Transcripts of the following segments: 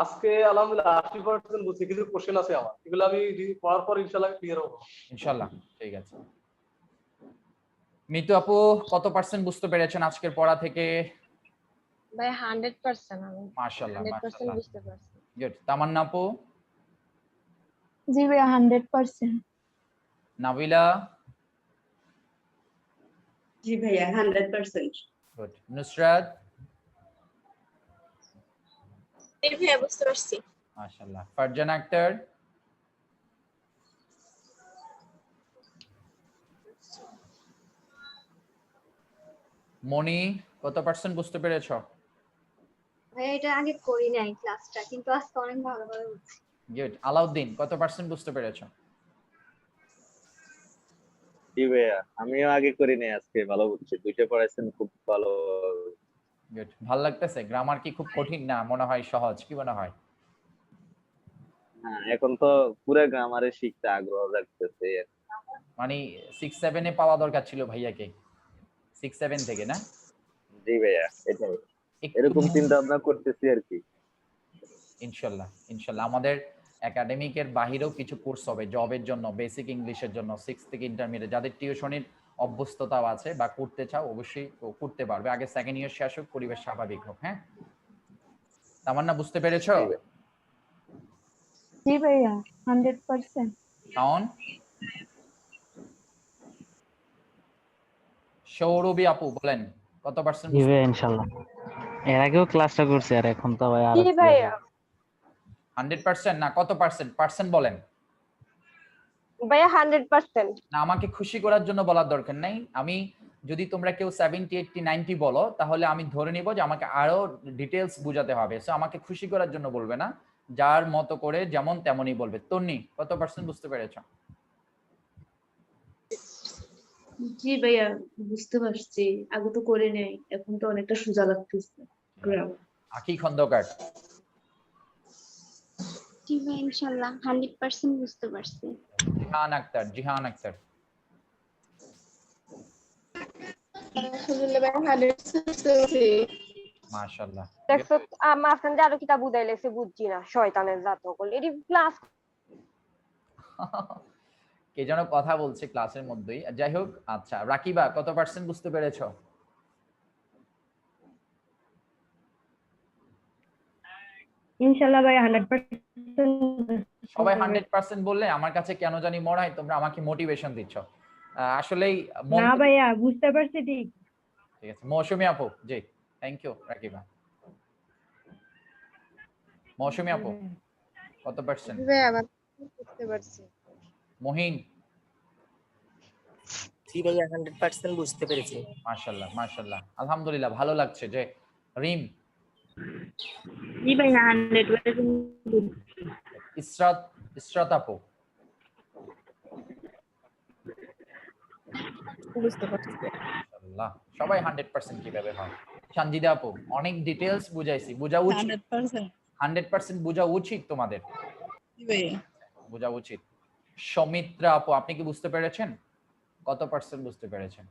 আজকে আলহামদুলিল্লাহ আশি পার্সেন্ট বুঝছি কিছু কোশ্চেন আছে আমার। এগুলো আমি পড়ার পর ইনশাল্লাহ ক্লিয়ার হব। ইনশাল্লাহ ঠিক আছে। মিতু আপু কত পার্সেন্ট বুঝতে পেরেছেন আজকের পড়া থেকে? ভাই হান্ড্রেড পার্সেন্ট আমি। বুঝতে পারছি। গুড তামান্না আপু? জি ভাইয়া হান্ড্রেড পার্সেন্ট নাবিলা? জি ভাইয়া হান্ড্রেড পার্সেন্ট গুড নুসরাত? জি ভাইয়া বুঝতে পারছি। মাশাল্লাহ ফারজান আক্তার? মনি কত পার্সেন্ট বুঝতে পেরেছ? ভাইয়া এটা আগে করি নাই ক্লাসটা কিন্তু আজকে অনেক ভালোভাবে বুঝছি। গুড আলাউদ্দিন কত পার্সেন্ট বুঝতে পেরেছ? জি ভাইয়া আমিও আগে করি নাই আজকে ভালো বুঝছি। দুইটা পড়াইছেন খুব ভালো গুড ভালো লাগতেছে? গ্রামার কি খুব কঠিন না? মনে হয় সহজ। কি মনে হয়? হ্যাঁ এখন তো পুরো গ্রামারে শিখতে আগ্রহ জাগতেছে মানে সিক্স সেভেনে পাওয়া দরকার ছিল ভাইয়াকে? সিক্স সেভেন থেকে না? জি ভাইয়া এটাই। এরকম চিন্তা ভাবনা করতেছি আর কি। ইনশাল্লাহ ইনশাল্লাহ। আমাদের একাডেমিকের বাহিরেও কিছু কোর্স হবে জবের জন্য বেসিক ইংলিশের জন্য সিক্স থেকে ইন্টারমিডিয়েট যাদের টিউশনের অভ্যস্ততাও আছে বা করতে চাও অবশ্যই ও করতে পারবে। আগে সেকেন্ড ইয়ার শেষ হোক পরিবেশ স্বাভাবিক হোক হ্যাঁ? তামান্না বুঝতে পেরেছ? জি ভাইয়া। হান্ড্রেড পার্সেন্ট শাওন সৌরভী আপু বলেন কত পার্সেন্ট জি ভাইয়া ইনশাল্লাহ। এর আগেও ক্লাসটা করছি আর এখন তো ভাই আর জি ভাইয়া। হান্ড্রেড পার্সেন্ট না কত পার্সেন্ট পার্সেন্ট বলেন। ভাইয়া হান্ড্রেড পার্সেন্ট না আমাকে খুশি করার জন্য বলার দরকার নাই। আমি যদি তোমরা কেউ সেভেন্টি এইটটি নাইনটি বলো তাহলে আমি ধরে নিব যে আমাকে আরও ডিটেলস বোঝাতে হবে। সো আমাকে খুশি করার জন্য বলবে না। যার মতো করে যেমন তেমনই বলবে। তন্নি কত পার্সেন্ট বুঝতে পেরেছ? জি ভাইয়া বুঝতে পারছি। আগে তো করে নেই এখন তো অনেকটা সোজা লাগতেছে। আখি খন্দকার। জি ভাই ইনশাল্লাহ হান্ড্রেড পার্সেন্ট বুঝতে পারছি। জিহান আক্তার জিহান আক্তার। ভাই দেখছ আরও বুঝছি না শয়তানের জাত এটি ক্লাস কে যেন কথা বলছে ক্লাসের মধ্যেই। যাই হোক আচ্ছা রাকিবা কত পার্সেন্ট বুঝতে পেরেছ? ইনশাল্লাহ ভাইয়া হান্ড্রেড পার্সেন্ট সবাই হান্ড্রেড পার্সেন্ট বললে আমার কাছে কেন জানি মনে হয় তোমরা আমাকে মোটিভেশন দিচ্ছ। আসলেই না ভাইয়া বুঝতে পারছি ঠিক। ঠিক আছে মৌসুমী আপু জি থ্যাংক ইউ রাকিবা। মৌসুমী আপু কত পার্সেন্ট ভাইয়া বুঝতে পারছি। মহিন? জি ভাইয়া হান্ড্রেড পার্সেন্ট বুঝতে পেরেছি। মাশাল্লাহ মাশাল্লাহ আলহামদুলিল্লাহ ভালো লাগছে যে রিম জি ভাইয়া হান্ড্রেড ইসরাত ইসরাত আপু বুঝতে পারছি মাশাআল্লাহ সবাই হান্ড্রেড পার্সেন্ট কীভাবে হয়? সঞ্জিদা আপু অনেক বুঝাইছি। বোঝা উচিত? বোঝা উচিত তোমাদের? জি ভাইয়া বোঝা উচিত। সমিত্রা আপু আপনি কি বুঝতে পেরেছেন? কত পার্সেন্ট বুঝতে পেরেছেন?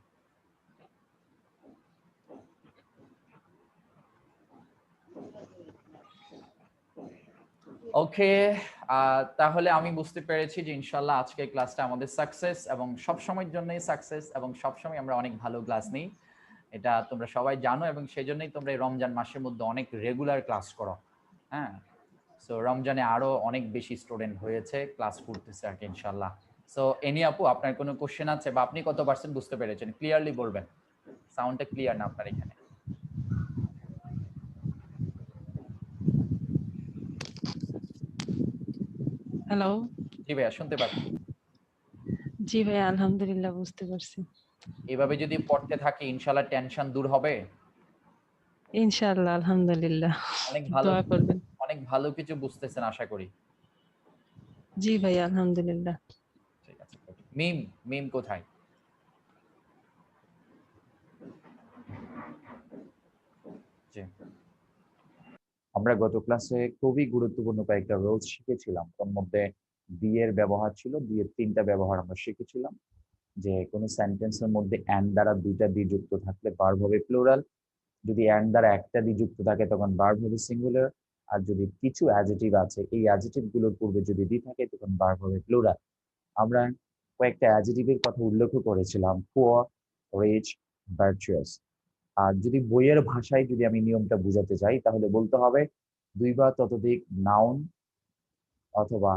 ওকে তাহলে আমি বুঝতে পেরেছি যে ইনশাল্লাহ আজকের ক্লাসটা আমাদের সাকসেস এবং সব সময়ের জন্যই সাকসেস এবং সব সময় আমরা অনেক ভালো ক্লাস নিই। এটা তোমরা সবাই জানো এবং সেই জন্যই তোমরা এই রমজান মাসের মধ্যে অনেক রেগুলার ক্লাস করো। হ্যাঁ সো রমজানে আরও অনেক বেশি স্টুডেন্ট হয়েছে ক্লাস করতেছে আর কি ইনশাল্লাহ। সো এনি আপু, আপনার কোনো কোশ্চেন আছে? বা আপনি কত পার্সেন্ট বুঝতে পেরেছেন? ক্লিয়ারলি বলবেন। সাউন্ডটা ক্লিয়ার না আপনার এখানে? হ্যালো জি ভাইয়া শুনতে পাচ্ছি। জি ভাইয়া আলহামদুলিল্লাহ বুঝতে পারছি। এভাবে যদি পড়তে থাকি ইনশাল্লাহ টেনশন দূর হবে। ইনশাআল্লাহ আলহামদুলিল্লাহ। অনেক ভালো দোয়া করবেন। অনেক ভালো কিছু বুঝতেছেন আশা করি। জি ভাইয়া আলহামদুলিল্লাহ। ঠিক আছে। মিম মিম কোথায়? জি। আমরা গত ক্লাসে খুবই গুরুত্বপূর্ণ কয়েকটা রোলস শিখেছিলাম। তার মধ্যে বিয়ের ব্যবহার ছিল বিয়ের তিনটা ব্যবহার আমরা শিখেছিলাম। যে কোনো সেন্টেন্সের মধ্যে অ্যান্ড দ্বারা দুইটা দিয়ে যুক্ত থাকলে বার হবে প্লুরাল যদি অ্যান্ড দ্বারা একটা দিয়ে যুক্ত থাকে তখন বার হবে সিঙ্গুলার আর যদি কিছু অ্যাজেটিভ আছে, এই অ্যাডজেটিভগুলোর পূর্বে যদি দি থাকে তখন বার হবে প্লুরাল আমরা কয়েকটা অ্যাডজেটিভের কথা উল্লেখ করেছিলাম। পুয়ার রিচ ভার্চুয়াস আর যদি বইয়ের ভাষায় যদি আমি নিয়মটা বুঝাতে চাই, তাহলে বলতে হবে দুই বা ততোধিক নাউন অথবা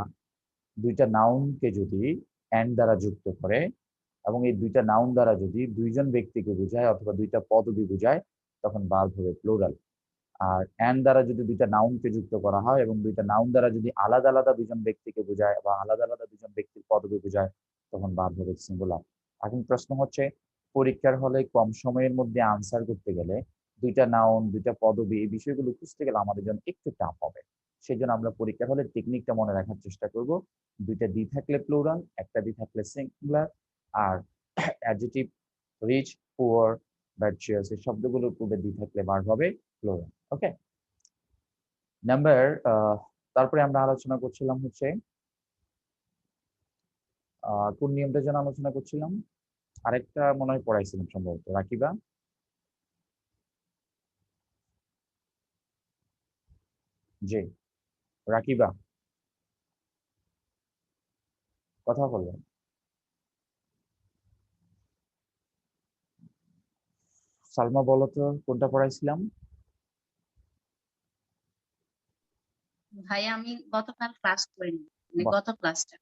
দুইটা নাউনকে যদি অ্যান্ড দ্বারা যুক্ত করে এবং এই দুইটা নাউন দ্বারা যদি দুইজন ব্যক্তিকে বোঝায় অথবা দুইটা পদবি বোঝায়, তখন বাল্ব হবে প্লুরাল আর অ্যান্ড দ্বারা যদি দুইটা নাউনকে যুক্ত করা হয় এবং দুইটা নাউন দ্বারা যদি আলাদা আলাদা দুজন ব্যক্তিকে বোঝায় বা আলাদা আলাদা দুজন ব্যক্তির পদবি বোঝায়, তখন বাল্ব হবে সিঙ্গুলার এখন প্রশ্ন হচ্ছে পরীক্ষার হলে কম সময়ের মধ্যে আনসার করতে গেলে দুইটা নাউন দুইটা পদবি এই বিষয়গুলো খুঁজতে গেলে আমাদের জন্য একটু টাফ হবে। সেই জন্য আমরা পরীক্ষার হলে টেকনিকটা মনে রাখার চেষ্টা করব। দুইটা দি থাকলে প্লুরাল একটা দি থাকলে সিঙ্গুলার আর অ্যাডজেটিভ রিচ পুয়ার ভার্চুয়াস এই শব্দগুলোর পূর্বে দি থাকলে বার হবে প্লুরাল ওকে নাম্বার তারপরে আমরা আলোচনা করছিলাম হচ্ছে কোন নিয়মটা যেন আলোচনা করছিলাম? আরেকটা মনে হয় পড়াইছিলাম সম্ভবত। রাকিবা? জি। রাকিবা? কথা বলবেন সালমা বলো তো কোনটা পড়াইছিলাম? ভাই আমি গতকাল ক্লাস করিনি মানে গত ক্লাসটা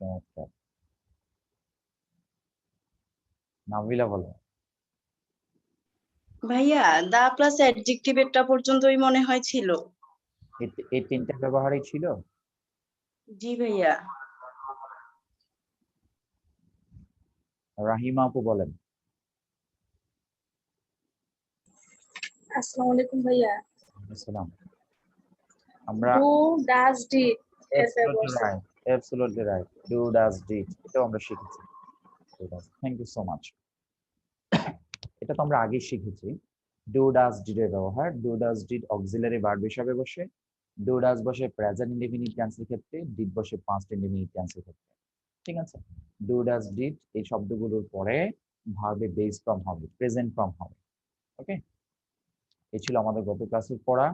চমৎকার। নাবিলা বলো। ভাইয়া দা প্লাস অ্যাডজেক্টিভেরটা পর্যন্তই মনে হয় ছিল। এই- তিনটা ব্যবহারই ছিল? জি ভাইয়া। রাহিমা আপু বলেন। আসসালামু আলাইকুম ভাইয়া। আসসালাম। আমরা do does did absolutely right do does did এটাও আমরা শিখেছি। থ্যাংক ইউ সো মাচ এটা তো আমরা আগে শিখেছি। ডু ডাজ ডিড এর ব্যবহার। Do does did auxiliary verb হিসাবে বসে। ডু ডাজ বসে প্রেজেন্ট ইনডিফিনিট টেন্সের ক্ষেত্রে ডিড বসে পাস্ট ইনডিফিনিট টেন্সের ক্ষেত্রে। ঠিক আছে? ডু ডাজ ডিড এই শব্দগুলোর পরে ভার্বে বেস ফর্ম হবে প্রেজেন্ট ফর্ম হবে। ওকে এই ছিল আমাদের গত ক্লাসের পড়া।